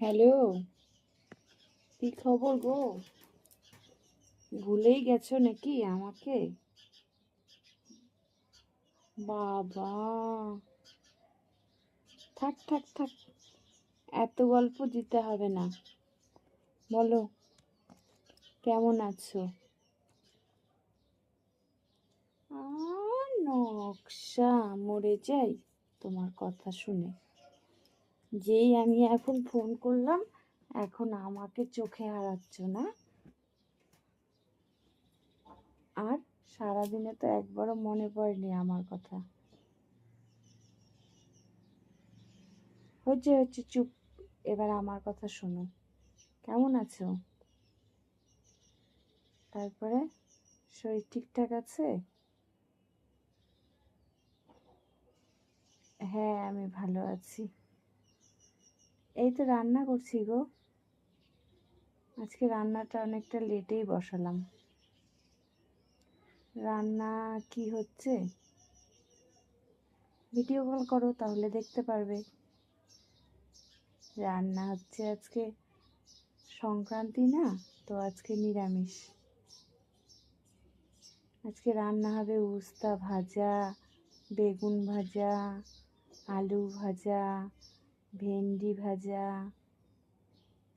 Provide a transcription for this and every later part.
Hello, কি খবর গো? ভুলেই গেছো নাকি আমাকে? বাবা, থাক থাক থাক, এত গল্প দিতে হবে না। বলো, কেমন আছো? নকশা মরে যাই তোমার কথা শুনে। যেই আমি এখন ফোন করলাম, এখন আমাকে চোখে হারাচ্ছ না। আর সারাদিনে তো একবারও মনে পড়েনি আমার কথা। হচ্ছে হচ্ছে, চুপ। এবার আমার কথা শোনো। কেমন আছো? তারপরে শরীর ঠিকঠাক আছে? হ্যাঁ আমি ভালো আছি। এই তো রান্না করছি গো। আজকে রান্নাটা অনেকটা লেটেই বসালাম। রান্না কি হচ্ছে? ভিডিও কল করো তাহলে দেখতে পারবে। রান্না হচ্ছে আজকে সংক্রান্তি না, তো আজকে নিরামিষ। আজকে রান্না হবে উস্তা ভাজা, বেগুন ভাজা, আলু ভাজা ভেন্ডি ভাজা,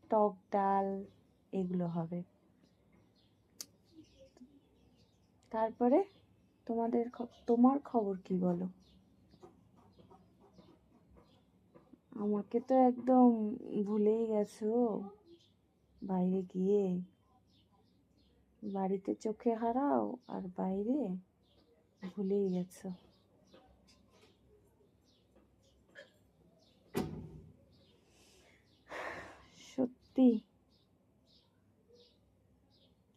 টক ডাল, এগুলো হবে। তারপরে তোমাদের তোমার খবর কি বলো? আমাকে তো একদম ভুলেই গেছো বাইরে গিয়ে। বাড়িতে চোখে হারাও আর বাইরে ভুলেই গেছো। সত্যি?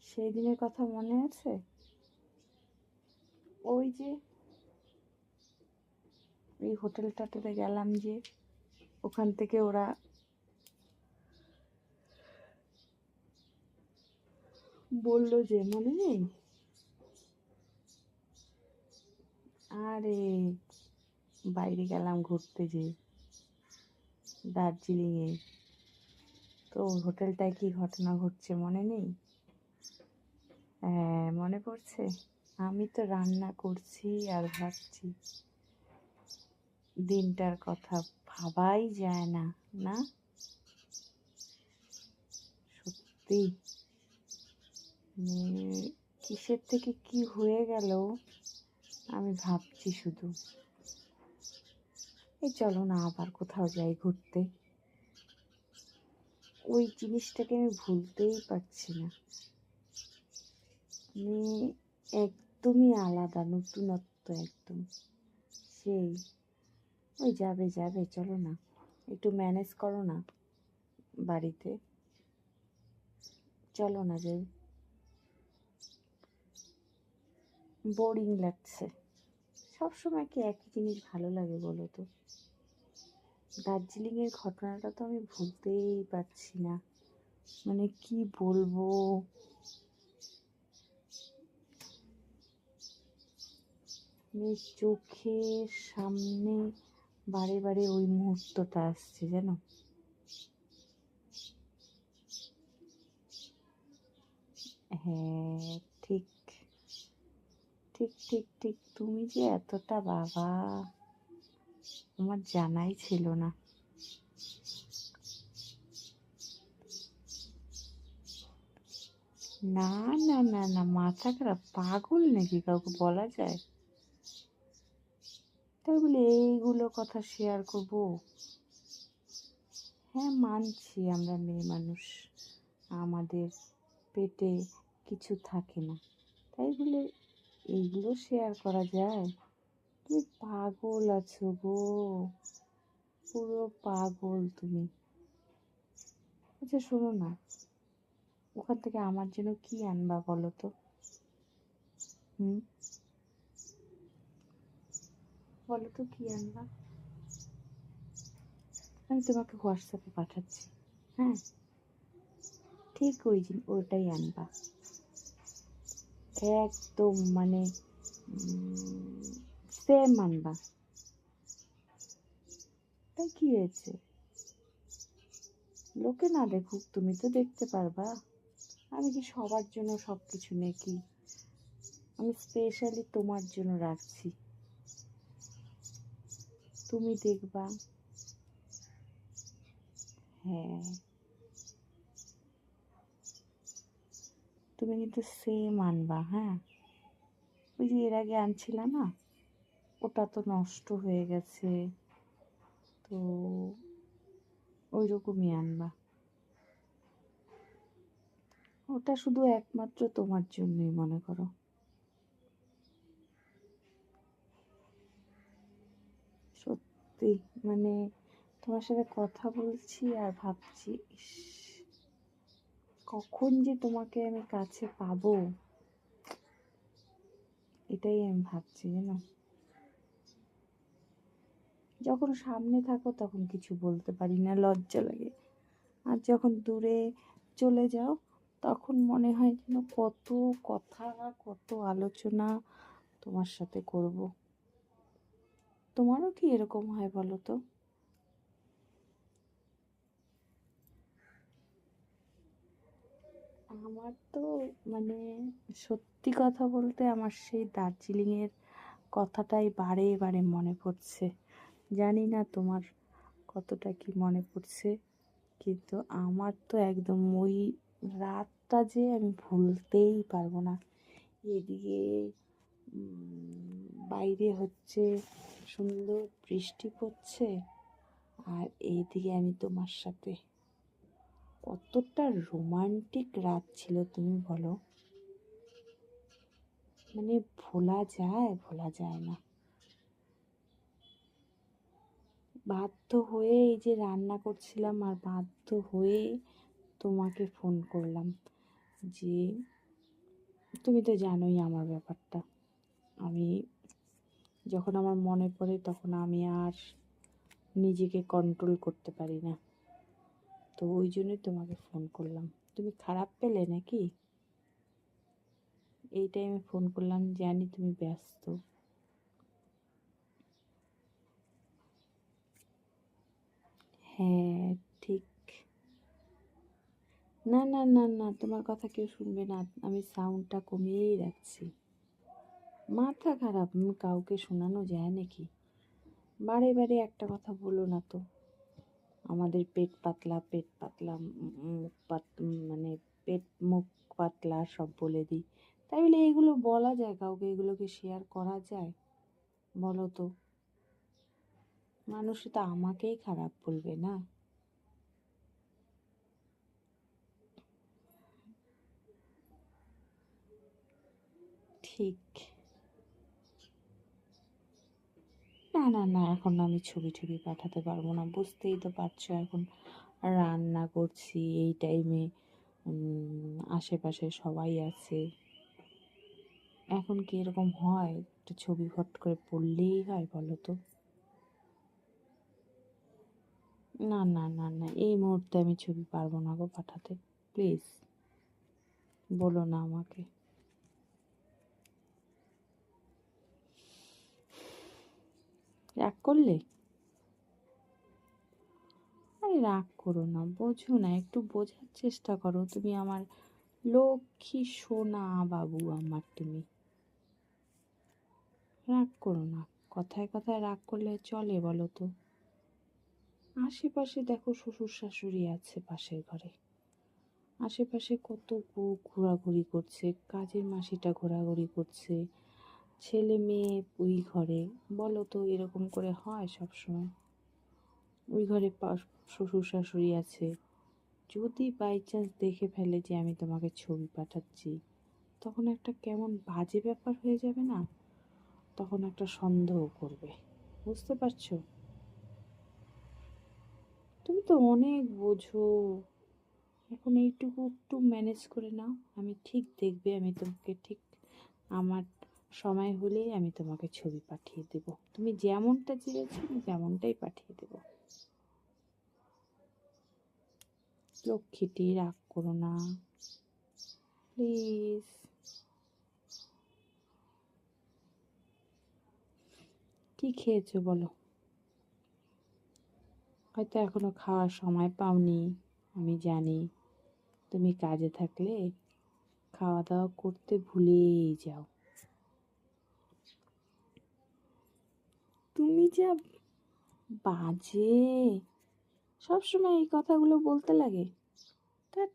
সেই দিনের কথা মনে আছে? ওই যে ওই হোটেলটাতে গেলাম যে ওখান থেকে ওরা বলল যে, মনে নেই? আরে, বাইরে গেলাম ঘুরতে যে দার্জিলিংয়ে। তো হোটেলটায় কি ঘটনা ঘটছে মনে নেই? হ্যাঁ মনে পড়ছে। আমি তো রান্না করছি আর ভাবছি। দিনটার কথা ভাবাই যায় না না? সত্যি? মানে কিসের থেকে কি হয়ে গেল? আমি ভাবছি শুধু। এই চলো না, আবার কোথাও যাই ঘুরতে। ওই জিনিসটাকে আমি ভুলতেই পারছি না। মানে একদমই আলাদা, নতুনত্ব একদম। সেই, ওই যাবে যাবে, চলো না। একটু ম্যানেজ করো না বাড়িতে। চলো না যাই। বোরিং লাগছে। সবসময় কি একই জিনিস ভালো লাগে বলো তো? দার্জিলিংয়ের ঘটনাটা তো আমি ভুলতেই পারছি না। মানে কি বলব? মানে চোখের সামনে বারে বারে ওই মুহূর্তটা আসছে, জানো? হ্যাঁ ঠিক। ঠিক ঠিক ঠিক। তুমি যে এতটা বাবা। আমার জানাই ছিল না। না না না না, মাথা খারাপ। পাগল নাকি কাউকে বলা যায়? তাই বলে এইগুলো কথা শেয়ার করব। হ্যাঁ মানছি আমরা মেয়ে মানুষ। আমাদের পেটে কিছু থাকে না। তাই বলে এইগুলো শেয়ার করা যায়? তুমি পাগল আছো গো? পুরো পাগল তুমি। আচ্ছা শোনো না। ওখান থেকে আমার জন্য কি আনবা বলো তো? হুম? বলো তো কি আনবা? আমি তোমাকে হোয়াটসঅ্যাপে পাঠাচ্ছি। হ্যাঁ? ঠিক ওই জিন ওইটাই আনবা। একদম মানে সেম আনবা তাই কি হয়েছে? লোকে না দেখুক, তুমি তো দেখতে পারবা। আমি কি সবার জন্য সব কিছু নেকি? আমি স্পেশালি তোমার জন্য রাখছি। তুমি দেখবা। হ্যাঁ। তুমি কিন্তু সেম আনবা হ্যাঁ? ওই যে এর আগে আনছিলা না? ওটা তো নষ্ট হয়ে গেছে। তো ওই রকমই আনবা। ওটা শুধু একমাত্র তোমার জন্যই, মনে করো। সত্যি মানে তোমার সাথে কথা বলছি আর ভাবছি, ইস, কখন যে তোমাকে আমি কাছে পাবো? এটাই আমি ভাবছি, জানো? যখন সামনে থাকো তখন কিছু বলতে পারি না, লজ্জা লাগে। আর যখন দূরে চলে যাও, তখন মনে হয় যেন কত কথা, কত আলোচনা তোমার সাথে করব। তোমারও কি এরকম হয় বলো তো? আমার তো মানে সত্যি কথা বলতে আমার সেই দার্জিলিংয়ের কথাটাই বারে বারে মনে পড়ছে। জানি না তোমার কতটা কি মনে পড়ছে, কিন্তু আমার তো একদম ওই রাতটা যে আমি ভুলতেই পারব না। এদিকে বাইরে হচ্ছে সুন্দর বৃষ্টি পড়ছে, আর এইদিকে আমি তোমার সাথে কতটা রোমান্টিক রাত ছিল তুমি বলো। মানে ভোলা যায় ভোলা যায় না। বাধ্য হয়ে এই যে রান্না করছিলাম আর বাধ্য হয়ে তোমাকে ফোন করলাম যে, তুমি তো জানোই আমার ব্যাপারটা। আমি যখন আমার মনে পড়ে তখন আমি আর নিজেকে কন্ট্রোল করতে পারি না। তো ওই জন্যই তোমাকে ফোন করলাম। তুমি খারাপ পেলে নাকি? এই টাইমে ফোন করলাম জানি তুমি ব্যস্ত। হ্যাঁ ঠিক। না না না না, তোমার কথা কেউ শুনবে না। আমি সাউন্ডটা কমিয়েই রাখছি। মাথা খারাপ কাউকে শোনানো যায় নাকি? বারে বারে একটা কথা বলো না তো। আমাদের পেট পাতলা পেট পাতলা মুখ পাত মানে পেট, মুখ পাতলা সব বলে দিই। তাই বলে এগুলো বলা যায়? কাউকে এগুলোকে শেয়ার করা যায়? বলো তো। মানুষ তো আমাকেই খারাপ বলবে, না? ঠিক। না না না, এখন আমি ছবি টবি পাঠাতে পারব না, বুঝতেই তো পারছ এখন রান্না করছি, এই টাইমে আশেপাশে সবাই আছে। এখন কি এরকম হয়? একটা ছবি ফট করে পড়লেই হয় বলো তো। না না না না, এই মুহূর্তে আমি ছবি পারব না গো পাঠাতে, প্লিজ। বলো না আমাকে। রাগ করলে? আরে রাগ করো না, বোঝো না, একটু বোঝার চেষ্টা করো। তুমি আমার লক্ষ্মী সোনা বাবু আমার তুমি। রাগ করো না, কথায় কথায় রাগ করলে চলে বলো তো। আশেপাশে দেখো শ্বশুর শাশুড়ি আছে পাশের ঘরে। আশেপাশে কত বউ ঘোরাঘুরি করছে, কাজের মাসিটা ঘোরাঘুরি করছে, ছেলে মেয়ে ওই ঘরে, বলো তো এরকম করে হয় সব সময় ওই ঘরে শ্বশুর শাশুড়ি আছে। যদি বাই চান্স দেখে ফেলে যে আমি তোমাকে ছবি পাঠাচ্ছি, তখন একটা কেমন বাজে ব্যাপার হয়ে যাবে না? তখন একটা সন্দেহ করবে। বুঝতে পারছ? তুমি তো অনেক বোঝো। এখন এইটুকু একটু ম্যানেজ করে নাও। আমি ঠিক দেখবে, আমি তোমাকে ঠিক আমার সময় হলেই আমি তোমাকে ছবি পাঠিয়ে দেব। তুমি যেমনটা চেয়েছো, আমি তেমনটাই পাঠিয়ে দেব। লক্ষ্মীটি রাগ করো না। প্লিজ। কি খেয়েছো বলো? হয়তো এখনও খাওয়ার সময় পাওনি আমি জানি। তুমি কাজে থাকলে খাওয়া দাওয়া করতে ভুলেই যাও। তুমি যা বাজে। সবসময় এই কথাগুলো বলতে লাগে। ধ্যাৎ,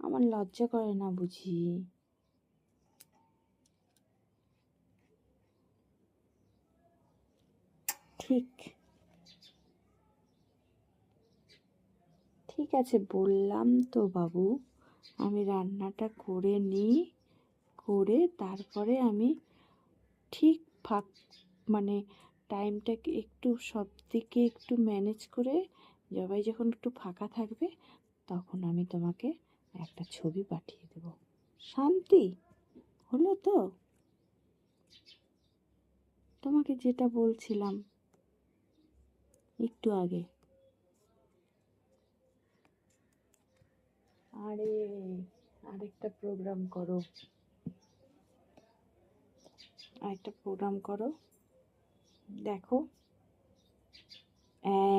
আমার লজ্জা করে না বুঝি। ঠিক। ঠিক আছে, বললাম তো বাবু। আমি রান্নাটা করে নিই, করে তারপরে আমি ঠিক ফাঁক মানে টাইমটাকে একটু সব দিকে একটু ম্যানেজ করে জবাই যখন একটু ফাঁকা থাকবে, তখন আমি তোমাকে একটা ছবি পাঠিয়ে দেব। শান্তি? হলো তো? তোমাকে যেটা বলছিলাম, একটু আগে। আরে, আরেকটা প্রোগ্রাম করো। আরেকটা প্রোগ্রাম করো। দেখো।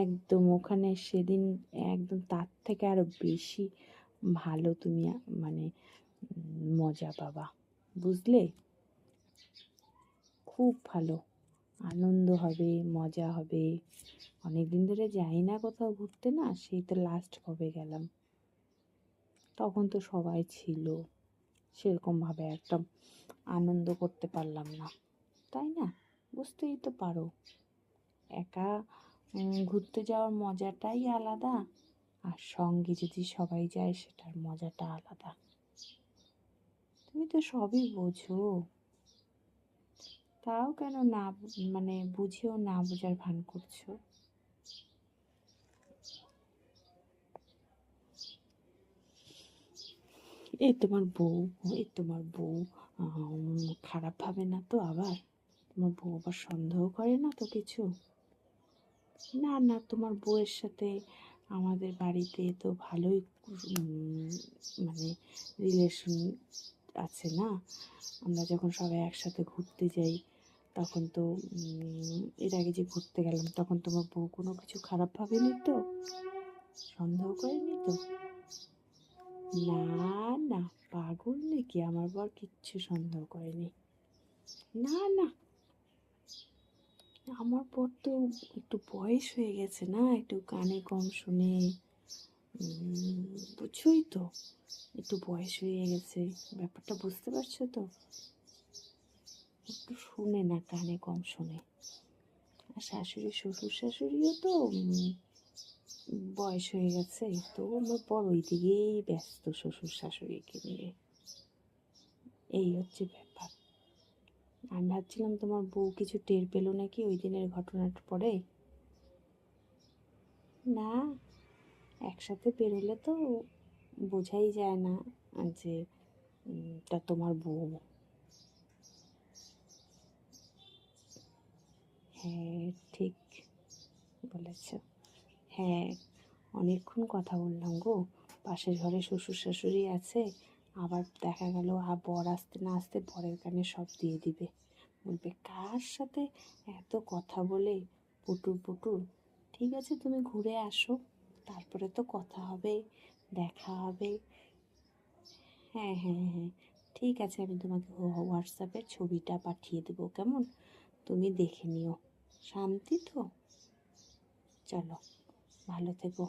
একদম ওখানে সেদিন, একদম তার থেকে আরও বেশি ভালো তুমি মানে মজা পাবা। বুঝলে? খুব ভালো। আনন্দ হবে, মজা হবে। অনেক দিন ধরে যাই না কোথাও ঘুরতে না, সেই তো লাস্ট কবে গেলাম। তখন তো সবাই ছিল। সেরকমভাবে একটা আনন্দ করতে পারলাম না। তাই না? বুঝতেই তো পারো। একা ঘুরতে যাওয়ার মজাটাই আলাদা, আর সঙ্গে যদি সবাই যায়, সেটার মজাটা আলাদা। তুমি তো সবই বোঝো। তাও কেন না মানে বুঝেও না বোঝার ভান করছ? এই তোমার বউ, এই তোমার বউ। খারাপ ভাবে না তো আবার? তোমার বউ আবার সন্দেহ করে না তো কিছু? না না, তোমার বউয়ের সাথে আমাদের বাড়িতে তো ভালোই মানে রিলেশন আছে না? আমরা যখন সবাই একসাথে ঘুরতে যাই, তখন তো এর আগে যে ঘুরতে গেলাম, তখন তোমার বউ কোনো কিছু খারাপ ভাবেনি তো সন্দেহ করেনি তো? না না পাগল নাকি? আমার বর কিচ্ছু সন্দেহ করেনি। না না। আমার বর তো একটু বয়স হয়ে গেছে না একটু কানে কম শুনে উম, তো একটু বয়স হয়ে গেছে ব্যাপারটা বুঝতে পারছ তো? একটু শুনে না কানে কম শুনে। আর শাশুড়ি শ্বশুর শাশুড়িও তো বয়স হয়ে গেছে, তো আমার বড় ওই দিকেই ব্যস্ত শ্বশুর শাশুড়িকে নিয়ে। এই হচ্ছে ব্যাপার। আমি ভাবছিলাম তোমার বউ কিছু টের পেল নাকি ওই দিনের ঘটনার পরে? না, একসাথে বেরোলে তো বোঝাই যায় না যে তা তোমার বউ। হ্যাঁ ঠিক বলেছ। হ্যাঁ অনেকক্ষণ কথা বললাম গো। পাশের ঘরে শ্বশুর শাশুড়ি আছে, আবার দেখা গেল আর বর আসতে না আসতে বরের কানে সব দিয়ে দিবে। বলবে, কার সাথে এত কথা বলে? পুটুর পুটুর। ঠিক আছে, তুমি ঘুরে আসো। তারপরে তো কথা হবে, দেখা হবে। হ্যাঁ হ্যাঁ হ্যাঁ। ঠিক আছে, আমি তোমাকে হোয়াটসঅ্যাপে ছবিটা পাঠিয়ে দেবো, কেমন? তুমি দেখে নিও। শান্তি তো? চলো। ভালো থেকো।